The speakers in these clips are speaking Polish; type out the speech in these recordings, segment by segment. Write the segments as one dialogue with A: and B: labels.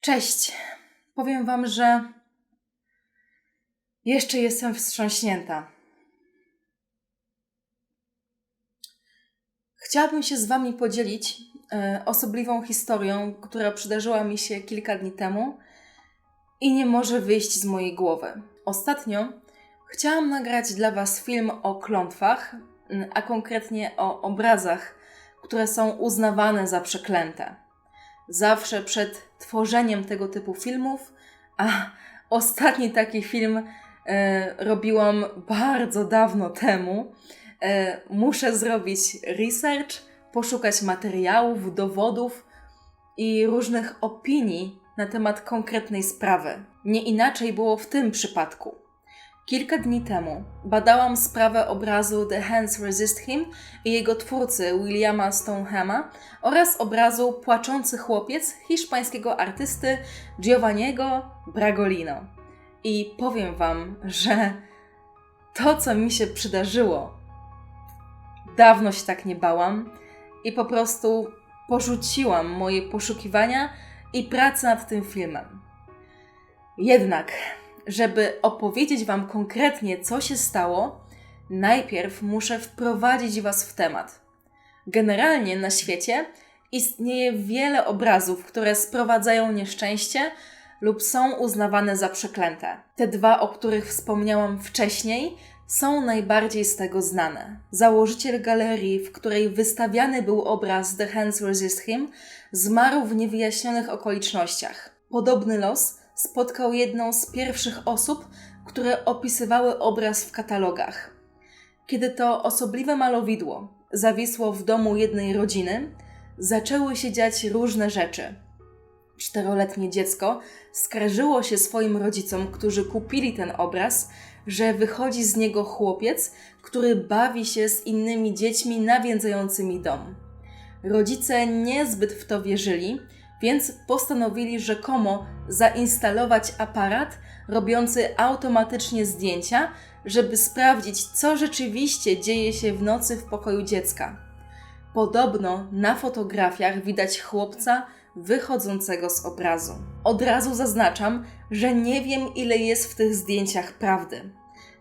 A: Cześć. Powiem Wam, że jeszcze jestem wstrząśnięta. Chciałabym się z Wami podzielić e, osobliwą historią, która przydarzyła mi się kilka dni temu i nie może wyjść z mojej głowy. Ostatnio chciałam nagrać dla Was film o klątwach, a konkretnie o obrazach, które są uznawane za przeklęte. Zawsze przed tworzeniem tego typu filmów, a ostatni taki film e, robiłam bardzo dawno temu. E, muszę zrobić research, poszukać materiałów, dowodów i różnych opinii na temat konkretnej sprawy. Nie inaczej było w tym przypadku. Kilka dni temu badałam sprawę obrazu The Hands Resist Him i jego twórcy Williama Stonehama oraz obrazu Płaczący chłopiec hiszpańskiego artysty Giovanniego Bragolino. I powiem Wam, że to, co mi się przydarzyło, dawno się tak nie bałam i po prostu porzuciłam moje poszukiwania i pracę nad tym filmem. Jednak żeby opowiedzieć Wam konkretnie, co się stało, najpierw muszę wprowadzić Was w temat. Generalnie na świecie istnieje wiele obrazów, które sprowadzają nieszczęście lub są uznawane za przeklęte. Te dwa, o których wspomniałam wcześniej, są najbardziej z tego znane. Założyciel galerii, w której wystawiany był obraz The Hands Resist Him, zmarł w niewyjaśnionych okolicznościach. Podobny los spotkał jedną z pierwszych osób, które opisywały obraz w katalogach. Kiedy to osobliwe malowidło zawisło w domu jednej rodziny, zaczęły się dziać różne rzeczy. Czteroletnie dziecko skarżyło się swoim rodzicom, którzy kupili ten obraz, że wychodzi z niego chłopiec, który bawi się z innymi dziećmi nawiedzającymi dom. Rodzice niezbyt w to wierzyli więc postanowili rzekomo zainstalować aparat robiący automatycznie zdjęcia, żeby sprawdzić, co rzeczywiście dzieje się w nocy w pokoju dziecka. Podobno na fotografiach widać chłopca wychodzącego z obrazu. Od razu zaznaczam, że nie wiem, ile jest w tych zdjęciach prawdy.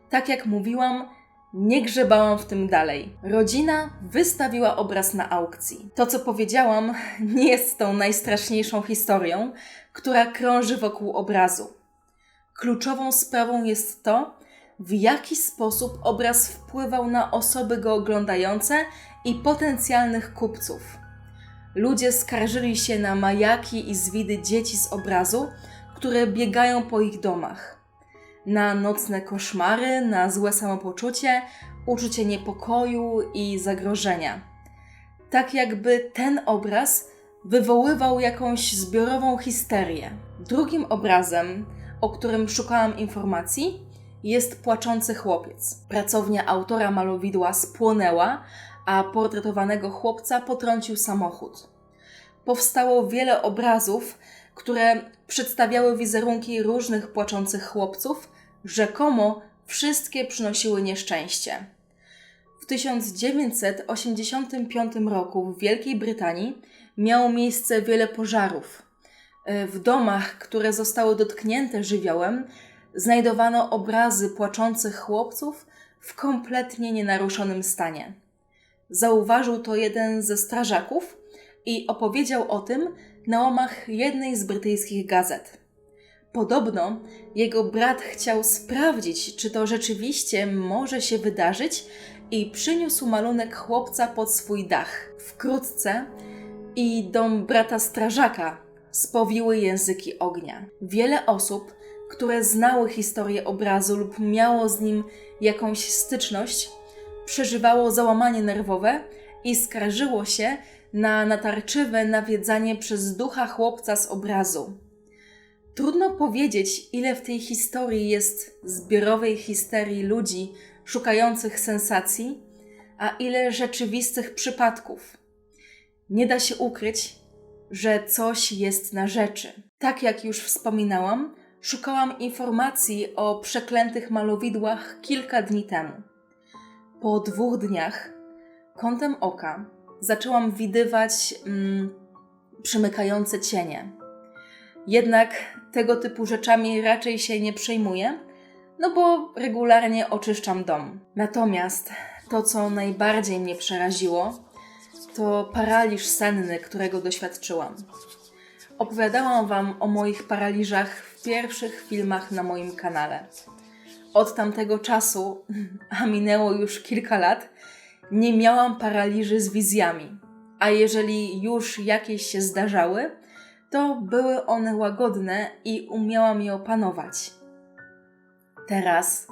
A: Tak jak mówiłam, nie grzebałam w tym dalej. Rodzina wystawiła obraz na aukcji. To, co powiedziałam, nie jest tą najstraszniejszą historią, która krąży wokół obrazu. Kluczową sprawą jest to, w jaki sposób obraz wpływał na osoby go oglądające i potencjalnych kupców. Ludzie skarżyli się na majaki i zwidy dzieci z obrazu, które biegają po ich domach na nocne koszmary, na złe samopoczucie, uczucie niepokoju i zagrożenia. Tak jakby ten obraz wywoływał jakąś zbiorową histerię. Drugim obrazem, o którym szukałam informacji, jest płaczący chłopiec. Pracownia autora malowidła spłonęła, a portretowanego chłopca potrącił samochód. Powstało wiele obrazów, które przedstawiały wizerunki różnych płaczących chłopców, rzekomo wszystkie przynosiły nieszczęście. W 1985 roku w Wielkiej Brytanii miało miejsce wiele pożarów. W domach, które zostały dotknięte żywiołem, znajdowano obrazy płaczących chłopców w kompletnie nienaruszonym stanie. Zauważył to jeden ze strażaków i opowiedział o tym na łamach jednej z brytyjskich gazet. Podobno jego brat chciał sprawdzić, czy to rzeczywiście może się wydarzyć i przyniósł malunek chłopca pod swój dach. Wkrótce i dom brata strażaka spowiły języki ognia. Wiele osób, które znały historię obrazu lub miało z nim jakąś styczność, przeżywało załamanie nerwowe i skarżyło się na natarczywe nawiedzanie przez ducha chłopca z obrazu. Trudno powiedzieć, ile w tej historii jest zbiorowej histerii ludzi szukających sensacji, a ile rzeczywistych przypadków. Nie da się ukryć, że coś jest na rzeczy. Tak jak już wspominałam, szukałam informacji o przeklętych malowidłach kilka dni temu. Po dwóch dniach, kątem oka, zaczęłam widywać mm, przymykające cienie Jednak tego typu rzeczami raczej się nie przejmuję, no bo regularnie oczyszczam dom. Natomiast to, co najbardziej mnie przeraziło, to paraliż senny, którego doświadczyłam. Opowiadałam Wam o moich paraliżach w pierwszych filmach na moim kanale. Od tamtego czasu, a minęło już kilka lat, nie miałam paraliży z wizjami. A jeżeli już jakieś się zdarzały, to były one łagodne i umiałam je opanować. Teraz.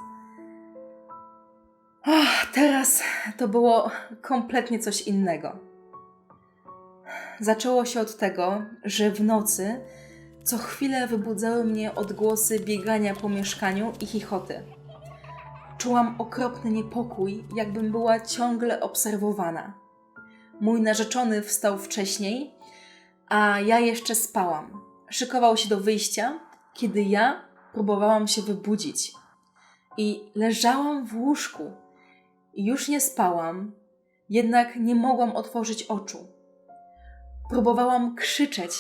A: Oh, teraz to było kompletnie coś innego. Zaczęło się od tego, że w nocy co chwilę wybudzały mnie odgłosy biegania po mieszkaniu i chichoty. Czułam okropny niepokój, jakbym była ciągle obserwowana. Mój narzeczony wstał wcześniej, a ja jeszcze spałam. Szykował się do wyjścia, kiedy ja próbowałam się wybudzić. I leżałam w łóżku. Już nie spałam, jednak nie mogłam otworzyć oczu. Próbowałam krzyczeć,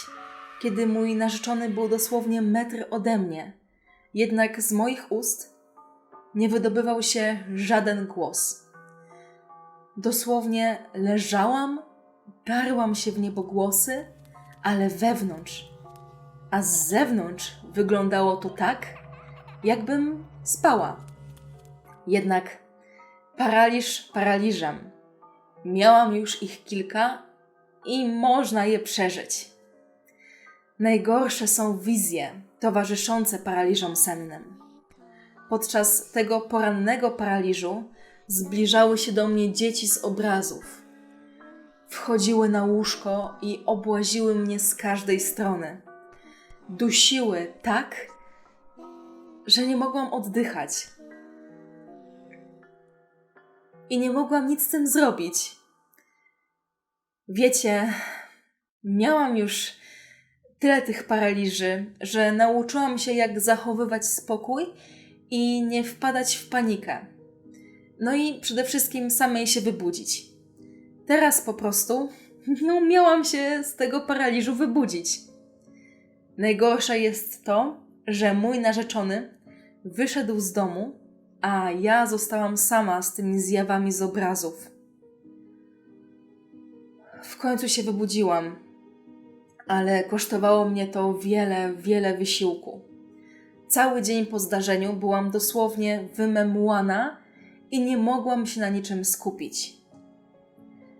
A: kiedy mój narzeczony był dosłownie metr ode mnie. Jednak z moich ust nie wydobywał się żaden głos. Dosłownie leżałam, darłam się w niebogłosy, ale wewnątrz, a z zewnątrz wyglądało to tak, jakbym spała. Jednak paraliż paraliżem. Miałam już ich kilka i można je przeżyć. Najgorsze są wizje towarzyszące paraliżom sennym. Podczas tego porannego paraliżu zbliżały się do mnie dzieci z obrazów. Wchodziły na łóżko i obłaziły mnie z każdej strony. Dusiły tak, że nie mogłam oddychać. I nie mogłam nic z tym zrobić. Wiecie, miałam już tyle tych paraliży, że nauczyłam się, jak zachowywać spokój i nie wpadać w panikę. No i przede wszystkim samej się wybudzić. Teraz po prostu nie umiałam się z tego paraliżu wybudzić. Najgorsze jest to, że mój narzeczony wyszedł z domu, a ja zostałam sama z tymi zjawami z obrazów. W końcu się wybudziłam, ale kosztowało mnie to wiele, wiele wysiłku. Cały dzień po zdarzeniu byłam dosłownie wymemłana i nie mogłam się na niczym skupić.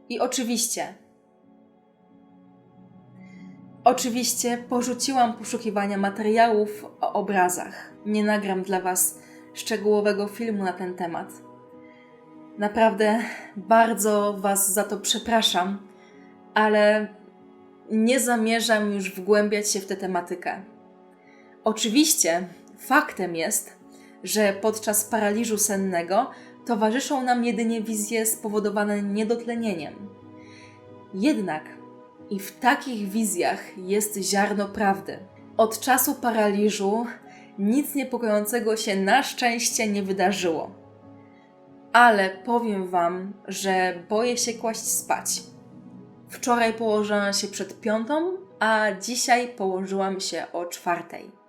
A: I oczywiście, oczywiście porzuciłam poszukiwania materiałów o obrazach. Nie nagram dla Was szczegółowego filmu na ten temat. Naprawdę bardzo Was za to przepraszam, ale nie zamierzam już wgłębiać się w tę tematykę. Oczywiście faktem jest, że podczas paraliżu sennego towarzyszą nam jedynie wizje spowodowane niedotlenieniem. Jednak i w takich wizjach jest ziarno prawdy. Od czasu paraliżu nic niepokojącego się na szczęście nie wydarzyło. Ale powiem Wam, że boję się kłaść spać. Wczoraj położyłam się przed piątą, a dzisiaj położyłam się o czwartej.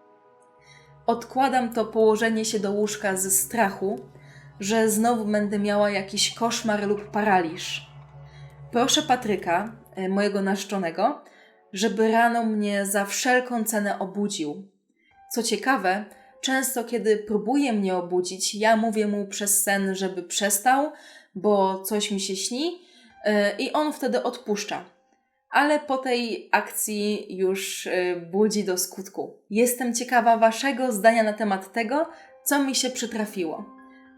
A: Odkładam to położenie się do łóżka ze strachu, że znowu będę miała jakiś koszmar lub paraliż. Proszę Patryka, e, mojego narzeczonego, żeby rano mnie za wszelką cenę obudził. Co ciekawe, często kiedy próbuje mnie obudzić, ja mówię mu przez sen, żeby przestał, bo coś mi się śni e, i on wtedy odpuszcza. Ale po tej akcji już e, budzi do skutku. Jestem ciekawa Waszego zdania na temat tego, co mi się przytrafiło.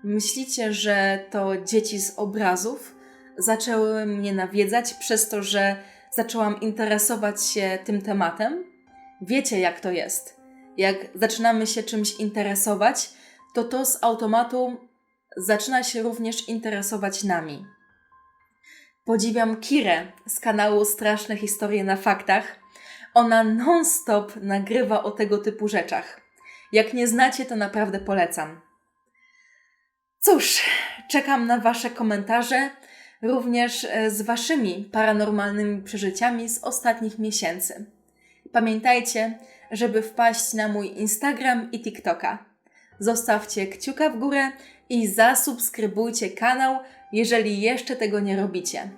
A: Myślicie, że to dzieci z obrazów zaczęły mnie nawiedzać przez to, że zaczęłam interesować się tym tematem? Wiecie, jak to jest. Jak zaczynamy się czymś interesować, to to z automatu zaczyna się również interesować nami. Podziwiam Kirę z kanału Straszne Historie na Faktach. Ona non-stop nagrywa o tego typu rzeczach. Jak nie znacie, to naprawdę polecam. Cóż, czekam na Wasze komentarze, również e, z Waszymi paranormalnymi przeżyciami z ostatnich miesięcy. Pamiętajcie, żeby wpaść na mój Instagram i TikToka. Zostawcie kciuka w górę i zasubskrybujcie kanał, jeżeli jeszcze tego nie robicie.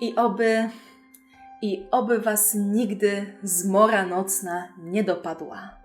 A: I oby, i oby Was nigdy zmora nocna nie dopadła.